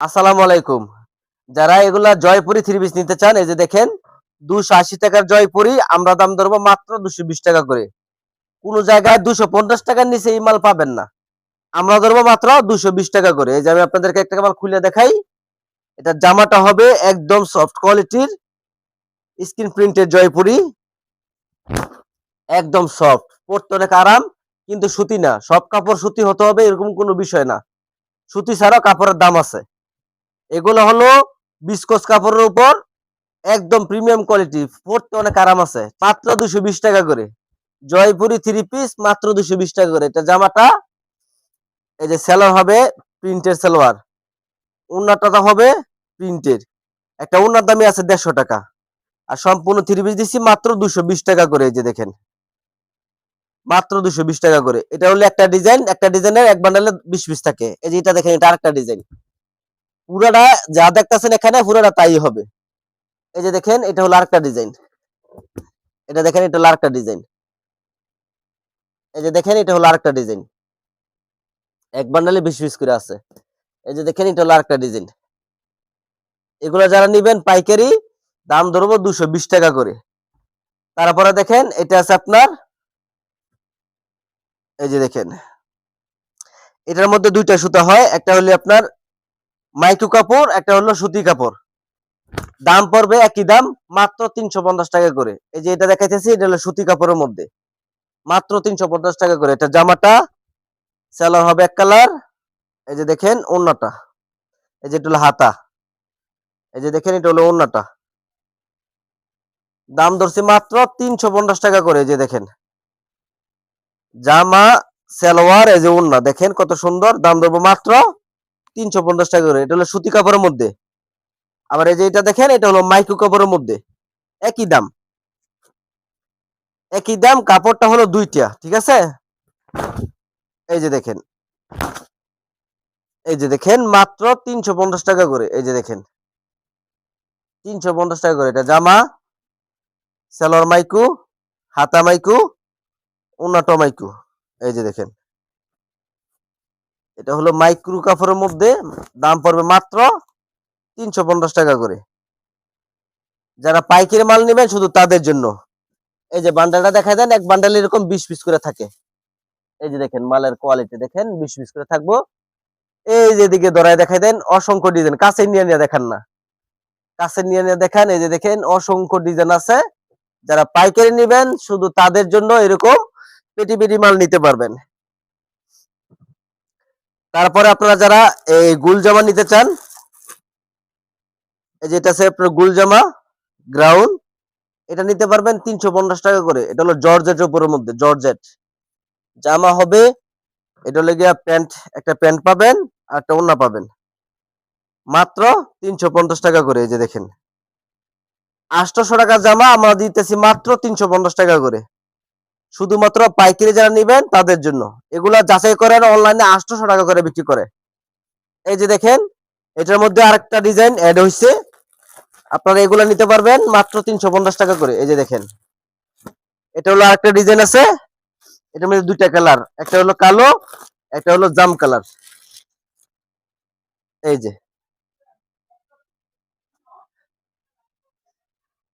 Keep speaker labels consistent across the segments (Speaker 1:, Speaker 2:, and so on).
Speaker 1: আসসালামু আলাইকুম। যারা এগুলা জয়পুরি থ্রি পিস নিতে চান, এই যে দেখেন, দুশো আশি টাকার জয়পুরি, আমরা দাম ধরবো মাত্র দুশো বিশ টাকা করে। কোন জায়গায় দুশো পঞ্চাশ টাকার নিচে এই মাল পাবেন না। আমরা ধরবো মাত্র দুশো বিশ টাকা করে। এই যে আমি আপনাদেরকে একটা মাল খুলে দেখাই। এটা জামাটা হবে একদম সফট কোয়ালিটির স্ক্রিন প্রিন্টের জয়পুরি। একদম সফট পরতে অনেক আরাম, কিন্তু সুতি না। সব কাপড় সুতি হতে হবে, এরকম কোনো বিষয় না। সুতি ছাড়াও কাপড়ের দাম আছে। এগুলো হলো বিস্কস কাপড়ের উপর একদম প্রিমিয়াম কোয়ালিটি পরতে অনেক আরাম আছে। মাত্র দুশো বিশ টাকা করে। জয়পুরি থ্রি পিস মাত্র দুশো বিশ টাকা করে। এটা জামাটা, এই যে সেলোয়ার হবে প্রিন্টের সেলোয়ার উন্নাটা হবে প্রিন্টের একটা উন্নার দামই আছে দেড়শো টাকা। আর সম্পূর্ণ থ্রি পিস দিচ্ছি মাত্র দুশো বিশ টাকা করে, এই যে দেখেন। মাত্র দুশো বিশ টাকা করে। এটা হলো একটা ডিজাইন একটা ডিজাইনের এক বান্ডালে বিশ পিস থাকে। এই যে এটা দেখেন, এটা আরেকটা ডিজাইন পুরাটা যা দেখতেছেন এখানে, পুরাটা তাই হবে। এই যে দেখেন, এটা হলো আরেকটা ডিজাইন এটা দেখেন, এটা হলো আরেকটা ডিজাইন এই যে দেখেন, এটা হলো আরেকটা ডিজাইন এক বান্ডালে বিশ পিস করে আছে। এই যে দেখেন, এটা হলো আরেকটা ডিজাইন এগুলো যারা নিবেন পাইকারি, দাম ধরবো দুশো বিশ টাকা করে। তারপরে দেখেন, এটা আছে আপনার, এই যে দেখেন। এটার মধ্যে দুইটা সুতা হয়। একটা হলো আপনার মাইক্রো কাপড়, একটা হলো সুতি কাপড়। দাম পড়বে একই দাম, মাত্র তিনশো পঞ্চাশ টাকা করে। এই যে এটা দেখাইতেছি, এটা হলো সুতি কাপড়ের মধ্যে। মাত্র তিনশো পঞ্চাশ টাকা করে। এটা জামাটা, সেলার হবে এক কালার। এই যে দেখেন ওন্নাটা এই যে এটা হলো হাতা। এই যে দেখেন, এটা হলো ওন্নাটা দাম ধরছি মাত্র তিনশো পঞ্চাশ টাকা করে। যে দেখেন। জামা, সালোয়ার, এই যে ওন্না দেখেন কত সুন্দর। দাম ধরবো মাত্র তিনশো পঞ্চাশ টাকা করে, এটা হলো সুতি কাপড়ের মধ্যে। আবার এই যে এটা দেখেন, এটা হলো মাইক্রো কাপড়ের মধ্যে। একই দাম। একই দাম, কাপড়টা হলো দুইটা, ঠিক আছে? এই যে দেখেন। এই যে দেখেন, মাত্র তিনশো পঞ্চাশ টাকা করে, এই যে দেখেন। তিনশো পঞ্চাশ টাকা করে, এটা জামা সেলর মাইকু, হাতা মাইকু উন্নাটো মাইকু, এই যে দেখেন। এটা হলো মাইক্রো কাপড়ের মধ্যে দাম পড়বে মাত্র তিনশো পঞ্চাশ টাকা করে। যারা পাইকারি মাল নেবেন শুধু তাদের জন্য। এই যে বান্ডালটা দেখা দেন, এক বান্ডাল এরকম বিশ পিস করে থাকে। এই যে দেখেন, মালের কোয়ালিটি দেখেন, বিশ পিস করে থাকব। এই যে দিকে ধরায় দেখাই দেন, অসংখ্য ডিজাইন কাছে নিয়ে নিয়ে দেখান না। কাছে নিয়ে নিয়ে দেখান, এই যে দেখেন, অসংখ্য ডিজাইন আছে। যারা পাইকারি নেবেন, শুধু তাদের জন্য এরকম পেটি পেটি মাল নিতে পারবেন। তারপরে আপনারা যারা এই গুল জামা নিতে চান, এই যে এটা আছে আপনার গুল জামা গ্রাউন্ড এটা নিতে পারবেন তিনশো পঞ্চাশ টাকা করে। এটা হলো জর্জেটের উপরের মধ্যে, জর্জেট। জামা হবে, এটা হলো গিয়া প্যান্ট, একটা প্যান্ট পাবেন আর একটা ওন্না পাবেন। মাত্র তিনশো পঞ্চাশ টাকা করে, এই যে দেখেন। আটশোশো টাকা জামা আমরা দিতেছি মাত্র তিনশো পঞ্চাশ টাকা করে। শুধুমাত্র পাইকারি যারা নিবেন তাদের জন্য। এগুলা যাচাই করেন অনলাইনে আটশোশো টাকা করে বিক্রি করে। এই যে দেখেন, এটার মধ্যে আরেকটা ডিজাইন অ্যাড হয়েছে আপনারা এগুলা নিতে পারবেন মাত্র তিনশো পঞ্চাশ টাকা করে। এই যে দেখেন, এটা হলো আরেকটা ডিজাইন আছে। এটার মধ্যে দুইটা কালার একটা হলো কালো, একটা হলো জাম কালার এই যে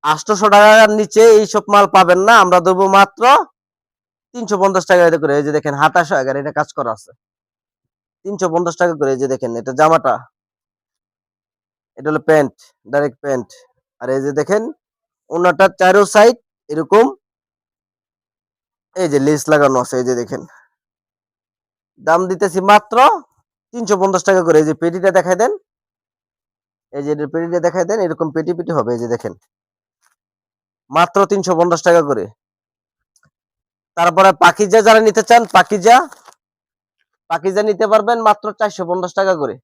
Speaker 1: আটশোশো টাকার নিচে এইসব মাল পাবেন না, আমরা দেবো মাত্র তিনশো পঞ্চাশ টাকা এটা করে, এই যে দেখেন হাতাশো এগারো এটা কাজ করা আছে। তিনশো পঞ্চাশ টাকা করে, এই যে দেখেন, এটা জামাটা। এটা হলো প্যান্ট ডাইরেক্ট প্যান্ট। আর এই যে দেখেন ওনাটার চারো সাইড এরকম, এই যে লেস লাগানো আছে, এই যে দেখেন। দাম দিতেছি মাত্র তিনশো পঞ্চাশ টাকা করে, এই যে পেটিটা দেখাই দেন। এই যে পেটিটা দেখাই দেন, এরকম পেটি পেটি হবে, এই যে দেখেন। মাত্র তিনশো পঞ্চাশ টাকা করে। তারপরে পাখিজা যারা নিতে চান পাখিজা পাখিজা নিতে পারবেন মাত্র চারশো পঞ্চাশ টাকা করে।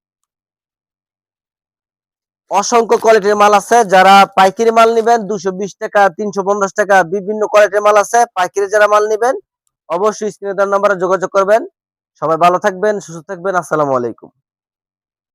Speaker 1: অসংখ্য কোয়ালিটির মাল আছে, যারা পাইকারি মাল নিবেন, দুশো বিশ টাকা, তিনশো পঞ্চাশ টাকা, বিভিন্ন কোয়ালিটির মাল আছে, পাইকারি যারা মাল নিবেন, অবশ্যই স্ক্রিনে দেওয়ার নাম্বারে যোগাযোগ করবেন। সবাই ভালো থাকবেন, সুস্থ থাকবেন, আসসালামু আলাইকুম।